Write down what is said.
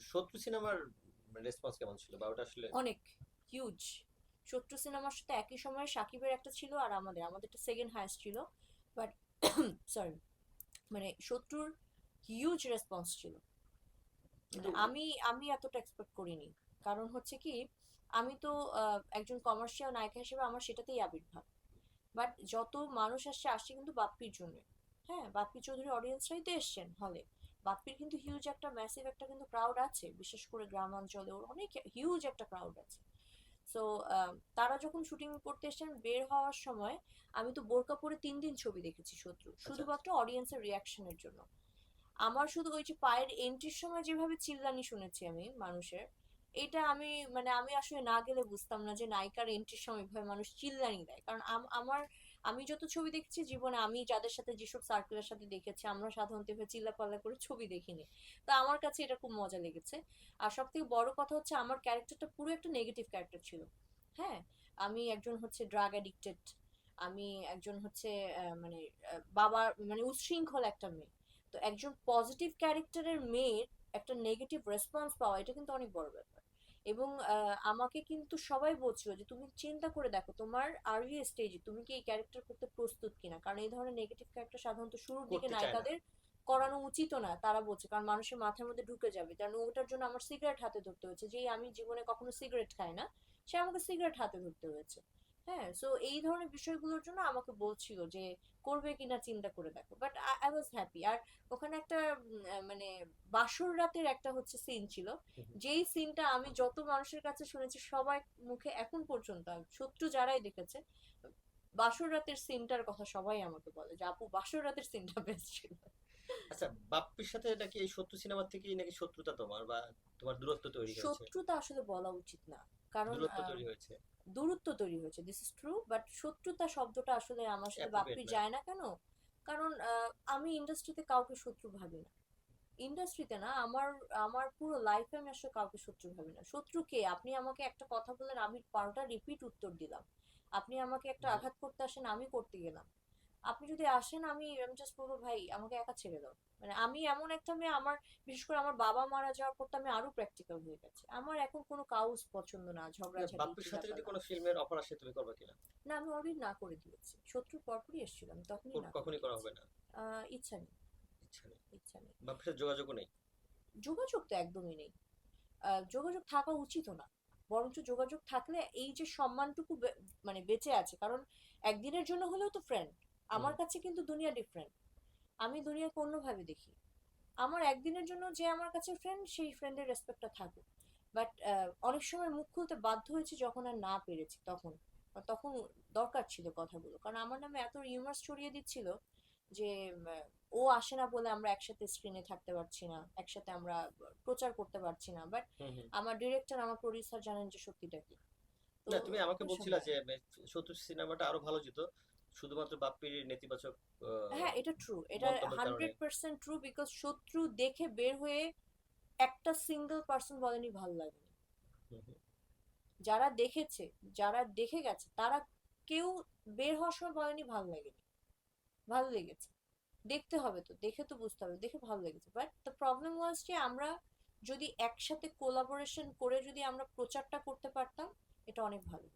শত্রু সিনেমার রেসপন্স কেমন ছিল? বা ওটা আসলে অনেক হিউজ শত্রু সিনেমার সাথে একই সময়ে সাকিবের একটা ছিল আর আমাদের আমাদেরটা সেকেন্ড হাইস্ট ছিল বাট সরি মানে শত্রুর হিউজ রেসপন্স ছিল। আমি আমি এতটা এক্সপেক্ট করিনি। কারণ হচ্ছে কি আমি তো একজন কমার্শিয়াল নায়িকা হিসেবে আমার সেটাতেই আবির্ভাব। বাট যত মানুষ আসছে আসছে কিন্তু বাপ্পির জন্য হ্যাঁ বাপ্পি চৌধুরী অডিয়েন্সরাই তো এসছেন হলে বাপ্পির কিন্তু হিউজ একটা ম্যাসিভ একটা কিন্তু ক্রাউড আছে বিশেষ করে গ্রামাঞ্চলে ওর অনেক হিউজ একটা ক্রাউড আছে। সো তারা যখন শুটিং করতে এসেছেন বের হওয়ার সময় আমি তো বোরকা পরে তিন দিন ছবি দেখেছি শত্রু শুধুমাত্র অডিয়েন্সের রিয়াকশনের জন্য। আমার শুধু ওই যে পায়ের এন্ট্রির সময় যেভাবে চিল্লানি শুনেছি আমি মানুষের এটা আমি মানে আমি আসলে না গেলে বুঝতাম না যে নায়িকার এন্ট্রির সময় এভাবে মানুষ চিল্লানি দেয়। কারণ আমার আমি যত ছবি দেখেছি জীবনে আমি যাদের সাথে যেসব সার্কেলের সাথে দেখেছি, আমরা সাধারণত এভাবে চিল্লাপাল্লা করে ছবি দেখিনি। তো আমার কাছে এটা খুব মজা লেগেছে। আর সব থেকে বড় কথা হচ্ছে আমার ক্যারেক্টারটা পুরো একটা নেগেটিভ ক্যারেক্টার ছিল। হ্যাঁ? আমি একজন হচ্ছে ড্রাগ অ্যাডিক্টেড আমি একজন হচ্ছে মানে বাবার মানে উচ্ছৃঙ্খল একটা মেয়ে। তো একজন পজিটিভ ক্যারেক্টারের মেয়ের একটা নেগেটিভ রেসপন্স পাওয়া এটা কিন্তু অনেক বড় ব্যাপার। এবং আমাকে কিন্তু সবাই বলছিল যে তুমি চিন্তা করে দেখো তোমার আর্লি স্টেজে তুমি কি এই ক্যারেক্টার করতে প্রস্তুত কিনা? কারণ এই ধরনের নেগেটিভ ক্যারেক্টার সাধারণত শুরুর দিকে। নায়িকাদের করানো উচিত না তারা বলছে। কারণ মানুষের মাথার মধ্যে ঢুকে যাবে। কারণ ওটার জন্য আমার সিগারেট হাতে ধরতে হয়েছে। যে আমি জীবনে কখনো সিগারেট খাই না সে আমাকে সিগারেট হাতে ধরতে হয়েছে। হ্যাঁ সো এই ধরনের বিষয়গুলোর জন্য আমাকে বলছিল যে করবে কিনা চিন্তা করে দেখো। বাট আই ওয়াজ হ্যাপি আর ওখানে একটা মানে বাসর রাতের একটা হচ্ছে সিন ছিল। যেই সিনটা আমি যত মানুষের কাছে শুনেছি সবাই মুখে এখন পর্যন্ত শত্রু যারাই দেখেছে বাসর রাতের সিনটার কথা সবাই আমাকে বলে যে আপু বাসর রাতের সিনটা বেস্ট ছিল। আচ্ছা বাপ্পির সাথে নাকি এই শত্রু সিনেমা থেকেই নাকি শত্রুতা তোমার বা তোমার দূরত্ব তৈরি হয়েছে? শত্রুতা আসলে বলা উচিত না। কারণ দূরত্ব তৈরি হয়েছে। দূরত্ব তৈরি হয়েছে দিস ইজ ট্রু বাট শত্রুতা শব্দটা আসলে আমার সাথে বাপি বাপ্পি যায় না কেন? কারণ আমি ইন্ডাস্ট্রিতে কাউকে শত্রু ভাবি না। ইন্ডাস্ট্রিতে না আমার আমার পুরো লাইফে আমি আসলে কাউকে শত্রু ভাবি না। শত্রু কে? আপনি আমাকে একটা কথা বললেন আমি পাল্টা রিপিট উত্তর দিলাম। আপনি আমাকে একটা আঘাত করতে আসেন আমি করতে গেলাম। আপনি যদি আসেন আমি আমি জাস্ট বলব ভাই আমাকে একা ছেড়ে দাও। মানে আমি এমন একটা মেয়ে আমার বিশেষ করে আমার বাবা মারা যাওয়ার পর তো আমি আরও প্র্যাকটিক্যাল হয়ে গেছে। আমার এখন কোনো কাউস পছন্দ না ঝগড়াঝাটি বাপ্পির সাথে যদি কোনো ফিল্মের অফার আসে তুমি করবে কিনা? না আমি অলরেডি না করে দিয়েছি। শত্রুর পরপরই এসেছিলাম তখনই না কখনই করা হবে না? ইচ্ছা নেই। ইচ্ছা নেই। ইচ্ছা নেই। বাপ্পির সাথে যোগাযোগও নেই? যোগাযোগ তো একদমই নেই। যোগাযোগ থাকা উচিতও না। বরঞ্চ যোগাযোগ থাকলে এই যে সম্মানটুকু মানে বেঁচে আছে কারণ একদিনের জন্য হলেও তো ফ্রেন্ড আমার কাছে কিন্তু দুনিয়া ডিফারেন্ট আমি দুনিয়াকে অন্যভাবে দেখি। আমার একদিনের জন্য যে আমার কাছে ফ্রেন্ড সেই ফ্রেন্ডের রেসপেক্টটা থাকুক বাট অনেক সময় মুখ খুলতে বাধ্য হয়েছি যখন আর না পেরেছি তখন। তখন দরকার ছিল কথাগুলো। কারণ আমার নামে এত রিউমার্স ছড়িয়ে দিচ্ছিল যে ও আসে না বলে আমরা একসাথে স্ক্রিনে থাকতে পারছি না একসাথে আমরা প্রচার করতে পারছি না। বাট। আমার ডিরেক্টর আমার প্রডিউসার জানেন যে সত্যিটা কি। না তুমি আমাকে বলছিলা যে শত্রু সিনেমাটা আরও ভালো যেত শুধুমাত্র বাপ্পির নেতিবাচক হ্যাঁ এটা ট্রু এটা। হান্ড্রেড পার্সেন্ট ট্রু বিকজ শত্রু দেখে বের হয়ে একটা সিঙ্গেল পার্সন বলেনি ভালো লাগেনি। যারা দেখেছে যারা দেখে গেছে তারা কেউ বের হওয়ার সময় বলেনি ভালো লাগেনি। ভালো লেগেছে। দেখতে হবে তো দেখে তো বুঝতে হবে দেখে ভালো লেগেছে। বাট দ্য প্রবলেম ওয়াজ যে আমরা যদি একসাথে কোলাবোরেশন করে যদি আমরা প্রচারটা করতে পারতাম এটা অনেক ভালো